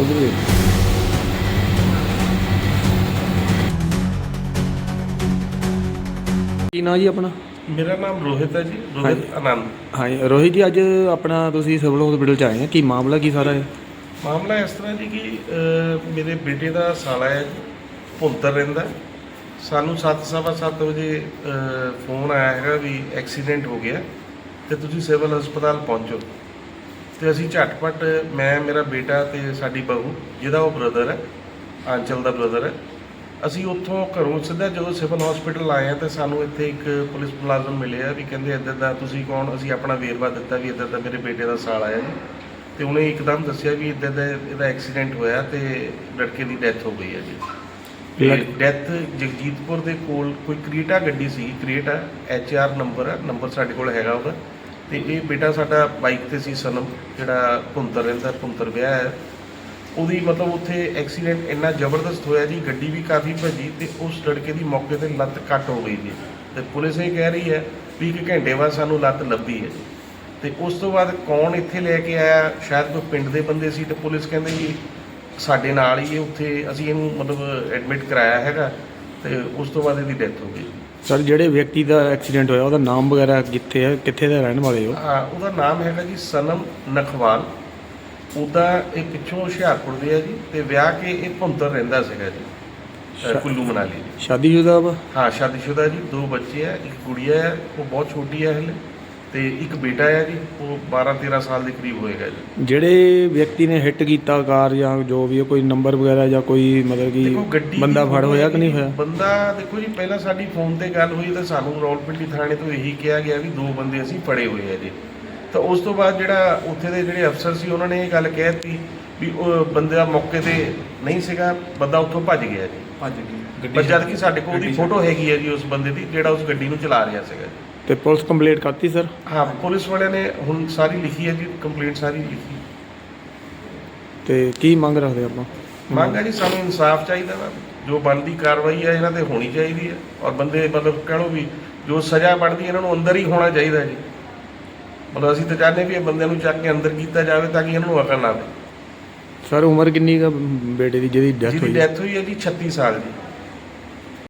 ਉਧਰ ਹੀ ਕੀ ਨਾਂ ਜੀ ਆਪਣਾ? ਮੇਰਾ ਨਾਮ ਰੋਹਿਤ ਹੈ ਜੀ ਰੋਹਿਤ ਆਨੰਦ। ਹਾਂ ਜੀ, ਰੋਹਿਤ ਜੀ ਅੱਜ ਆਪਣਾ ਤੁਸੀਂ ਸਿਵਲ ਹਸਪੀਟਲ ਚ ਆਏ ਆ। ਕੀ ਮਾਮਲਾ ਕੀ ਸਾਰਾ ਹੈ ਮਾਮਲਾ ਇਸ ਤਰ੍ਹਾਂ ਜੀ ਕਿ ਅਹ, ਮੇਰੇ ਬੇਟੇ ਦਾ ਸਾਲਾ ਹੈ ਭੁੰਤਰ ਰਹਿੰਦਾ। ਸਾਨੂੰ 7:30 ਵਜੇ ਅਹ, ਫੋਨ ਆਇਆ ਹੈਗਾ ਵੀ ਐਕਸੀਡੈਂਟ ਹੋ ਗਿਆ ਤੇ ਤੁਸੀਂ ਸਿਵਲ ਹਸਪਤਾਲ ਪਹੁੰਚੋ। ਤੇ ਅਸੀਂ ਝਟਪਟ ਮੈਂ ਮੇਰਾ ਬੇਟਾ ਤੇ ਸਾਡੀ ਬਹੂ ਜਿਹਦਾ ਉਹ ਬ੍ਰਦਰ ਹੈ ਆਂਚਲ ਦਾ ਬ੍ਰਦਰ ਹੈ ਅਸੀਂ ਉੱਥੋਂ ਘਰੋਂ ਸਿੱਧਾ ਜਦੋਂ ਸਿਵਲ ਹਸਪੀਟਲ ਆਏ ਆ ਤੇ ਸਾਨੂੰ ਇੱਥੇ ਇੱਕ ਪੁਲਿਸ ਮੁਲਾਜ਼ਮ ਮਿਲਿਆ ਵੀ ਕਹਿੰਦੇ ਇੱਧਰ ਦਾ ਤੁਸੀਂ ਕੌਣ? ਅਸੀਂ ਆਪਣਾ ਵੇਰਵਾ ਦਿੱਤਾ ਵੀ ਇੱਧਰ ਦਾ ਮੇਰੇ ਬੇਟੇ ਦਾ ਸਾਲ ਆਇਆ ਜੀ। ਤੇ ਉਹਨੇ ਇੱਕਦਮ ਦੱਸਿਆ ਵੀ ਇੱਧਰ ਦਾ ਇਹਦਾ ਐਕਸੀਡੈਂਟ ਹੋਇਆ ਤੇ ਲੜਕੇ ਦੀ ਡੈਥ ਹੋ ਗਈ ਹੈ ਜੀ। ਡੈਥ ਜਗਜੀਤਪੁਰ ਦੇ ਕੋਲ ਕੋਈ ਕ੍ਰੀਟਾ ਗੱਡੀ ਸੀ ਕ੍ਰੀਟਾ ਐਚ ਆਰ ਨੰਬਰ ਹੈ ਨੰਬਰ ਸਾਡੇ ਕੋਲ ਹੈਗਾ ਉਹਦਾ। ਤੇ ਇਹ ਬੇਟਾ ਸਾਡਾ ਬਾਈਕ ਤੇ ਸੀ ਸਨਮ, ਜਿਹੜਾ ਭੁੰਤਰ ਰਹਿੰਦਾ, ਭੁੰਤਰ ਵਿਆਹ ਹੈ। ਉਹਦੀ ਮਤਲਬ ਉੱਥੇ ਐਕਸੀਡੈਂਟ ਇੰਨਾ ਜ਼ਬਰਦਸਤ ਹੋਇਆ ਜੀ, ਗੱਡੀ ਵੀ ਕਾਫੀ ਭੱਜੀ ਤੇ ਉਸ ਲੜਕੇ ਦੀ ਮੌਕੇ ਤੇ ਲੱਤ ਕੱਟ ਹੋ ਗਈ ਜੀ। ਤੇ ਪੁਲਿਸ ਇਹ ਕਹਿ ਰਹੀ ਹੈ ਵੀ ਇੱਕ ਘੰਟੇ ਬਾਅਦ ਸਾਨੂੰ ਲੱਤ ਲੱਭੀ ਹੈ। ਤੇ ਉਸ ਤੋਂ ਬਾਅਦ ਕੌਣ ਇੱਥੇ ਲੈ ਕੇ ਆਇਆ? ਸ਼ਾਇਦ ਕੋਈ ਪਿੰਡ ਦੇ ਬੰਦੇ ਸੀ ਤੇ ਪੁਲਿਸ ਕਹਿੰਦੇ ਜੀ, ਸਾਡੇ ਨਾਲ ਹੀ ਇਹ ਉੱਥੇ ਅਸੀਂ ਇਹਨੂੰ ਮਤਲਬ ਐਡਮਿਟ ਕਰਾਇਆ ਹੈਗਾ। ਤੇ ਉਸ ਤੋਂ ਬਾਅਦ ਇਹਦੀ ਡੈਥ ਹੋ ਗਈ। ਸਰ ਜਿਹੜੇ ਵਿਅਕਤੀ ਦਾ ਐਕਸੀਡੈਂਟ ਹੋਇਆ ਉਹਦਾ ਨਾਮ ਵਗੈਰਾ ਕਿੱਥੇ ਹੈ ਕਿੱਥੇ ਦਾ ਰਹਿਣ ਵਾਲੇ ਹੋ? ਹਾਂ ਉਹਦਾ ਨਾਮ ਹੈਗਾ ਜੀ ਸਨਮ ਨਖਵਾਲ। ਉਹਦਾ ਇਹ ਪਿੱਛੋਂ ਹੁਸ਼ਿਆਰਪੁਰ ਦੇ ਆ ਜੀ ਤੇ ਵਿਆਹ ਕੇ ਇਹ ਭੁੰਦਰ ਰਹਿੰਦਾ ਸੀਗਾ ਜੀ ਕੁੱਲੂ ਮਨਾਲੀ ਸ਼ਾਦੀ ਸ਼ਾਦੀशुदा ਵਾ? ਹਾਂ ਸ਼ਾਦੀशुदा ਜੀ ਦੋ ਬੱਚੇ ਆ ਇੱਕ ਗੁੜੀਆ ਹੈ ਉਹ ਬਹੁਤ ਛੋਟੀ ਹੈ ਹਲੇ। ਤੇ ਇੱਕ ਬੇਟਾ ਹੈ ਜੀ ਉਹ 12 13 ਸਾਲ ਦੇ ਕਰੀਬ ਹੋਏਗਾ ਜੀ। ਜਿਹੜੇ ਵਿਅਕਤੀ ਨੇ ਹਿੱਟ ਕੀਤਾ ਕਾਰ ਜਾਂ ਜੋ ਵੀ ਹੈ, ਕੋਈ ਨੰਬਰ ਵਗੈਰਾ ਜਾਂ ਕੋਈ ਮਤਲਬ ਦੇਖੋ ਕਿ ਬੰਦਾ ਦੀ ਫੜ ਹੋਇਆ ਕਿ ਨਹੀਂ। ਹੋਇਆ? ਬੰਦਾ ਦੇਖੋ ਜੀ ਪਹਿਲਾਂ ਸਾਡੀ ਫੋਨ ਤੇ ਗੱਲ ਹੋਈ ਤਾਂ ਸਾਨੂੰ ਰੌਲਪਿੰਡੀ ਥਾਣੇ ਤੋਂ ਇਹੀ ਕਿਹਾ ਗਿਆ ਵੀ ਦੋ ਬੰਦੇ ਅਸੀਂ ਫੜੇ ਹੋਏ ਆ ਜੀ। ਤਾਂ ਉਸ ਤੋਂ ਬਾਅਦ ਜਿਹੜਾ ਉੱਥੇ ਦੇ ਜਿਹੜੇ ਅਫਸਰ ਸੀ ਉਹਨਾਂ ਨੇ ਇਹ ਗੱਲ ਕਹਿਤੀ ਵੀ ਉਹ ਬੰਦਾ ਮੌਕੇ ਤੇ ਨਹੀਂ ਸੀਗਾ ਬੰਦਾ ਉੱਥੋਂ ਭੱਜ ਗਿਆ ਜੀ। ਭੱਜ ਗਈ ਪਰ ਜਦ ਕਿ ਸਾਡੇ ਕੋਲ ਉਹਦੀ ਫੋਟੋ ਹੈਗੀ ਹੈ ਜੀ ਉਸ ਬੰਦੇ ਦੀ ਜਿਹੜਾ ਉਸ ਗੱਡੀ ਨੂੰ ਚਲਾ ਰਿਹਾ ਸੀਗਾ ਤੇ ਪੁਲਿਸ ਕੰਪਲੀਟ ਕਰਤੀ ਸਰ? ਹਾਂ ਪੁਲਿਸ ਵਾਲਿਆਂ ਨੇ ਹੁਣ ਸਾਰੀ ਲਿਖੀ ਹੈ ਜੀ ਕੰਪਲੇਂਟ ਸਾਰੀ ਲਿਖੀ। ਤੇ ਕੀ ਮੰਗ ਰੱਖਦੇ ਆਪਾਂ? ਮੰਗ ਹੈ ਜੀ ਸਾਨੂੰ ਇਨਸਾਫ ਚਾਹੀਦਾ ਵਾ। ਜੋ ਬਣਦੀ ਕਾਰਵਾਈ ਹੈ ਇਹਨਾਂ ਤੇ ਹੋਣੀ ਚਾਹੀਦੀ ਹੈ। ਔਰ ਬੰਦੇ ਮਤਲਬ ਕਹਿ ਲਓ ਵੀ ਜੋ ਸਜ਼ਾ ਬਣਦੀ ਇਹਨਾਂ ਨੂੰ ਅੰਦਰ ਹੀ ਹੋਣਾ ਚਾਹੀਦਾ ਜੀ। ਮਤਲਬ ਅਸੀਂ ਤਾਂ ਚਾਹੁੰਦੇ ਵੀ ਇਹ ਬੰਦਿਆਂ ਨੂੰ ਚੱਕ ਕੇ ਅੰਦਰ ਕੀਤਾ ਜਾਵੇ ਤਾਂ ਕਿ ਇਹਨਾਂ ਨੂੰ ਅਕਲ ਨਾ ਆਵੇ। ਸਰ ਉਮਰ ਕਿੰਨੀ ਦਾ ਬੇਟੇ ਦੀ ਜਿਹਦੀ ਡੈਥ ਜਿਹਦੀ ਹੋਈ ਡੈਥ ਹੋਈ ਹੈ ਜੀ 36 ਸਾਲ ਦੀ।